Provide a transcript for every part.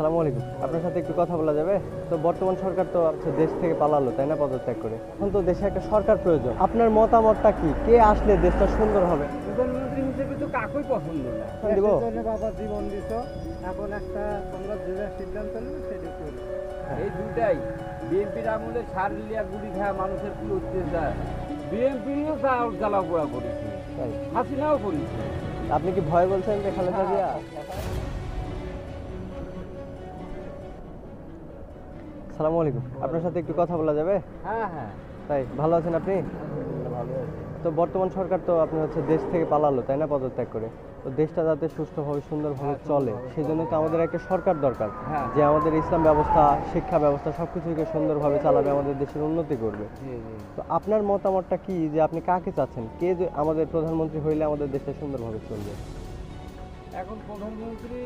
সালামু আলাইকুম। আপনার সাথে একটু কথা বলা যাবে? তো বর্তমান সরকার তো হচ্ছে দেশ থেকে পালালো তাই না পদত্যাগ করে? এখন তো দেশে একটা সরকার প্রয়োজন। আপনার মতামতটা কি? কে আসলে দেশটা সুন্দর হবে? প্রধানমন্ত্রী হিসেবে তো কাকুই পছন্দ না। বাবা জীবন দিছ এখন একটা তোমরা যে সিদ্ধান্ত নেবে সেটা করবে এই দুটাই বিএনপির আমলে সার লিয়া গুড়ি খাওয়া মানুষের কি অত্যাচার? বিএনপিও জ্বালা পোড়া করেছে। হাসিনাও করেছে। আপনি কি ভয় বলছেন যে খালেদা জিয়া? সালামু আলাইকুম। আপনার সাথে একটু কথা বলা যাবে? হ্যাঁ হ্যাঁ। তাই ভালো আছেন আপনি? তো বর্তমান সরকার তো আপনার হচ্ছে দেশ থেকে পালালো তাই না পদত্যাগ করে? তো দেশটা যাতে সুষ্ঠুভাবে সুন্দরভাবে চলে সেই জন্য তো আমাদের একটা সরকার দরকার হ্যাঁ। যে আমাদের ইসলাম ব্যবস্থা শিক্ষা ব্যবস্থা সব কিছুকে সুন্দরভাবে চালাবে আমাদের দেশের উন্নতি করবে। তো আপনার মতামতটা কি যে আপনি কাকে চাচ্ছেন? কে যে আমাদের প্রধানমন্ত্রী হইলে আমাদের দেশটা সুন্দরভাবে চলবে? এখন প্রধানমন্ত্রী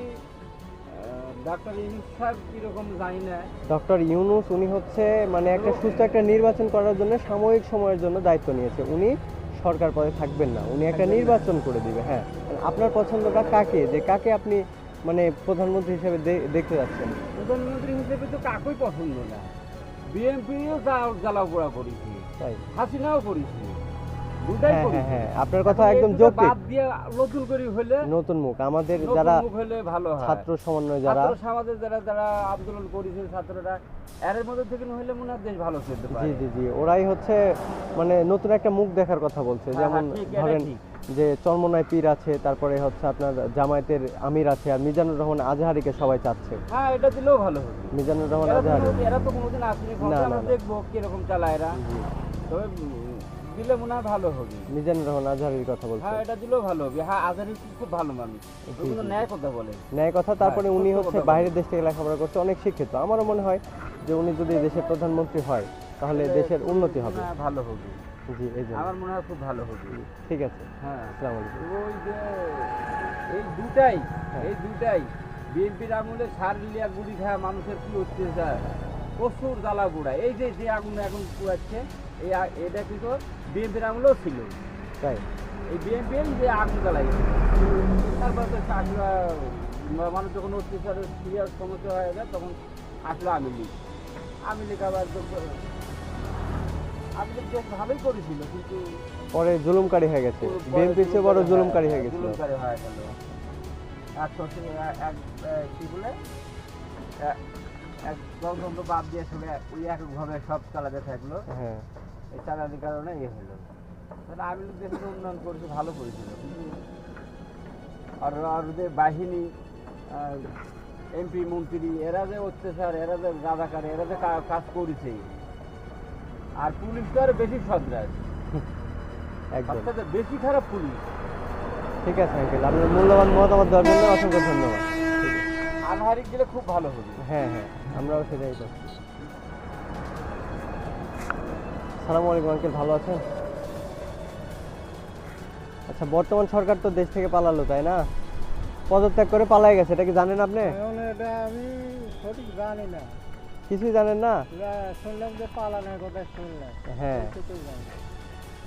ডাক্তার ইউনুস সাহেব কীরকম জানি না। ডক্টর ইউনুস উনি হচ্ছে মানে একটা সুস্থ একটা নির্বাচন করার জন্য সাময়িক সময়ের জন্য দায়িত্ব নিয়েছে। উনি সরকার পদে থাকবেন না। উনি একটা নির্বাচন করে দিবে হ্যাঁ। আপনার পছন্দটা কাকে? যে কাকে আপনি মানে প্রধানমন্ত্রী হিসেবে দেখতে যাচ্ছেন? প্রধানমন্ত্রী হিসেবে তো কাকুই পছন্দ না। বিএনপিও জ্বালা পোড়া করেছে। তাই। হাসিনাও করেছে। হ্যাঁ হ্যাঁ হ্যাঁ আপনার কথা একদম যৌক্তিক। নতুন করে হলে নতুন মুখ। আমাদের যারা হলে ভালো ছাত্র সমন্বয় যারা ছাত্র সমাজের যারা যারা আন্দোলন করেছে ছাত্ররা এর মধ্যে থেকে হলে মনে হয় দেশ ভালো চলতে পারে। জি জি। জি ওরাই হচ্ছে মানে নতুন একটা মুখ দেখার কথা বলছে। যেমন ধরেন যে চরমনায় পীর আছে তারপরে হচ্ছে আপনার জামায়াতের আমির আছে আর মিজানুর রহমান আজহারিকে সবাই চাচ্ছে। হ্যাঁ এটা দিলেও ভালো হবে। মিজানুর রহমান আজহারি। এরা তো কোনোদিন আসেনি না। দেখব কীরকম চালায় এরা। তবে দিলে মনে হয় ভালো হবে। মিজানুর রহমান আজহারির কথা বলছে হ্যাঁ এটা দিলেও ভালো হবে। হ্যাঁ খুব ভালো মানুষ। কিন্তু ন্যায় কথা বলে। ন্যায় কথা তারপরে হ্যাঁ, উনি হচ্ছে বাইরের দেশ থেকে লেখাপড়া করছে অনেক শিক্ষিত। আমারও মনে হয় যে উনি যদি দেশের প্রধানমন্ত্রী হয় তাহলে দেশের উন্নতি হবে। হ্যাঁ ভালো হবে। জি এই আমার মনে হয় খুব ভালো হবে। ঠিক আছে। হ্যাঁ। আসসালামু আলাইকুম। ওই যে এই দুটাই হ্যাঁ। এই দুটাই বিএনপির আমলে সার লিয়া গুড়ি খাওয়া মানুষের কি অত্যাচার? প্রচুর জ্বালা গুড়া এই যে যে আগুন এখন পুয়াচ্ছে এই এটা কিন্তু বিএনপির আমলেও ছিল। তাই? এই বিএনপি যে আগুন জ্বালাই তারপর তো চাকরা মানুষ যখন অত্যাচার সিরিয়াস সমস্যা হয়ে যায় তখন আসলো আমি লীগ আমি লীগ আবার আমি লীগ বেশ ভালোই করেছিল কিন্তু পরে জুলুমকারী হয়ে গেছে। পরে বিএনপির চেয়ে বড় জুলুমকারী হয়ে গেছিল। জুলুমকারী হয়ে গেল। এক সত্যি এক কি বলে? এক- গণতন্ত্র বাদ দিয়ে সবাই ওই এককভাবে সব চালাতে থাকল। হ্যাঁ। এই চালানোর কারণে ইয়ে হলো। তাহলে আমি লোক উন্নয়ন করেছে ভালো করেছিল। কিন্তু আর আর ওদের বাহিনী এমপি মন্ত্রী এরা যে অত্যাচার এরা যে রাজাকার এরা যে কাজ করেছে। আর পুলিশ তো আর বেশি সন্ত্রাস। বেশি খারাপ পুলিশ। ঠিক আছে আঙ্কেল। আপনার মূল্যবান মতামত দেওয়ার জন্য অসংখ্য ধন্যবাদ। আনহারিক গেলে খুব ভালো হবে। হ্যাঁ হ্যাঁ আমরাও সেটাই করছি। সালামু আলাইকুম আঙ্কেল ভালো আছেন? আচ্ছা বর্তমান সরকার তো দেশ থেকে পালালো তাই না? পদত্যাগ করে পালাই গেছে এটা কি জানেন আপনি? এটা আমি সঠিক জানি না। কিছুই জানেন না? শুনলাম যে পালানোর কথা শুনলাম। হ্যাঁ।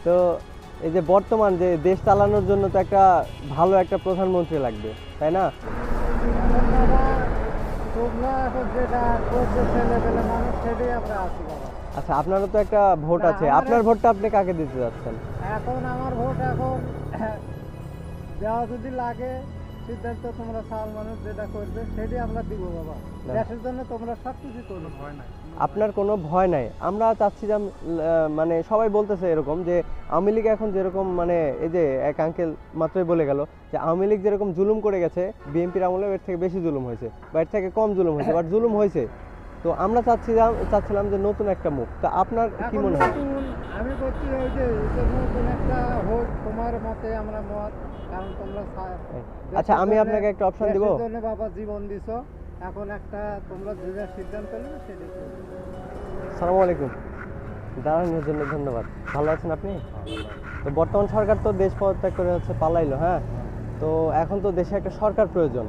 তো এই যে বর্তমান যে দেশ চালানোর জন্য তো একটা ভালো একটা প্রধানমন্ত্রী লাগবে তাই না এখন বাবা তোমরা এখন যেটা করছে ছেলে পেলে মানুষ সেটাই আমরা আছি বাবা আচ্ছা আপনারও তো একটা ভোট আছে। আপনার ভোটটা আপনি কাকে দিতে যাচ্ছেন? এখন আমার ভোট এখন দেওয়া যদি লাগে সিদ্ধান্ত তোমরা সাল মানুষ যেটা করবে সেটাই আমরা দিব বাবা। দেশের জন্য তোমরা সব কিছু করবে ভয় নাই। আপনার কোনো ভয় নাই। আমরা চাচ্ছি যে মানে সবাই বলতেছে এরকম যে আওয়ামী লীগ এখন যেরকম মানে এই যে এক আঙ্কেল মাত্রই বলে গেল যে আওয়ামী লীগ যেরকম জুলুম করে গেছে বিএনপির আমলে এর থেকে বেশি জুলুম হয়েছে বা এর থেকে কম জুলুম হয়েছে বাট জুলুম হয়েছে। তো আমরা চাচ্ছি চাচ্ছিলাম যে নতুন একটা মুখ। তা আপনার কি মনে হয়? আমি বলছি যে নতুন একটা তোমার মতে আমরা মত কারণ তোমরা আচ্ছা আমি আপনাকে একটা অপশন দিব। জন্য বাবা জীবন দিছো এখন একটা তোমরা যে যা সিদ্ধান্ত নেবে সেটাই করবে। সালামু আলাইকুম। দাঁড়ানোর জন্য ধন্যবাদ। ভালো আছেন আপনি? তো বর্তমান সরকার তো দেশ পদত্যাগ করে হচ্ছে পালাইলো হ্যাঁ? তো এখন তো দেশে একটা সরকার প্রয়োজন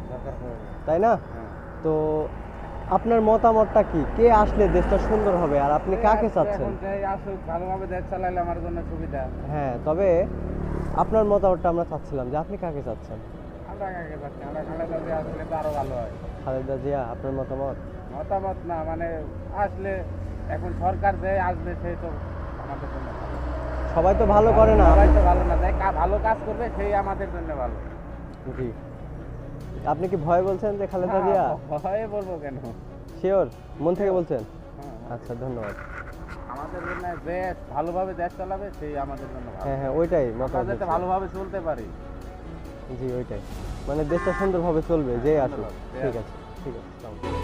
তাই না? তো আপনার মতামতটা কি? কে আসলে দেশটা সুন্দর হবে আর আপনি কাকে চাচ্ছেন? আসুক ভালোভাবে দেশ চালাইলে আমার জন্য সুবিধা। হ্যাঁ তবে আপনার মতামতটা আমরা চাচ্ছিলাম যে আপনি কাকে চাচ্ছেন? আমরা খালেদা জিয়া আসলে তো আরও ভালো হয়। খালেদা জিয়া আপনার মতামত? মতামত না মানে আসলে এখন সরকার যে আসবে সেই তো আমাদের জন্য ভালো। সবাই তো ভালো করে না। সবাই তো ভালো না যে কা- ভালো কাজ করবে সেই আমাদের জন্য ভালো। জি। আপনি কি ভয় বলছেন যে খালেদা জিয়া? হ্যাঁ, ভয়ে বলব কেন? শিওর মন থেকে বলছেন? হ্যাঁ, আচ্ছা ধন্যবাদ। আমাদের জন্য দেশ ভালোভাবে দেশ চালাবে সেই আমাদের জন্য হ্যাঁ হ্যাঁ ওইটাই মাথা যাতে ভালোভাবে চলতে পারি। জি ওইটাই। মানে দেশটা সুন্দরভাবে চলবে যে আসুক। ঠিক আছে ঠিক আছে।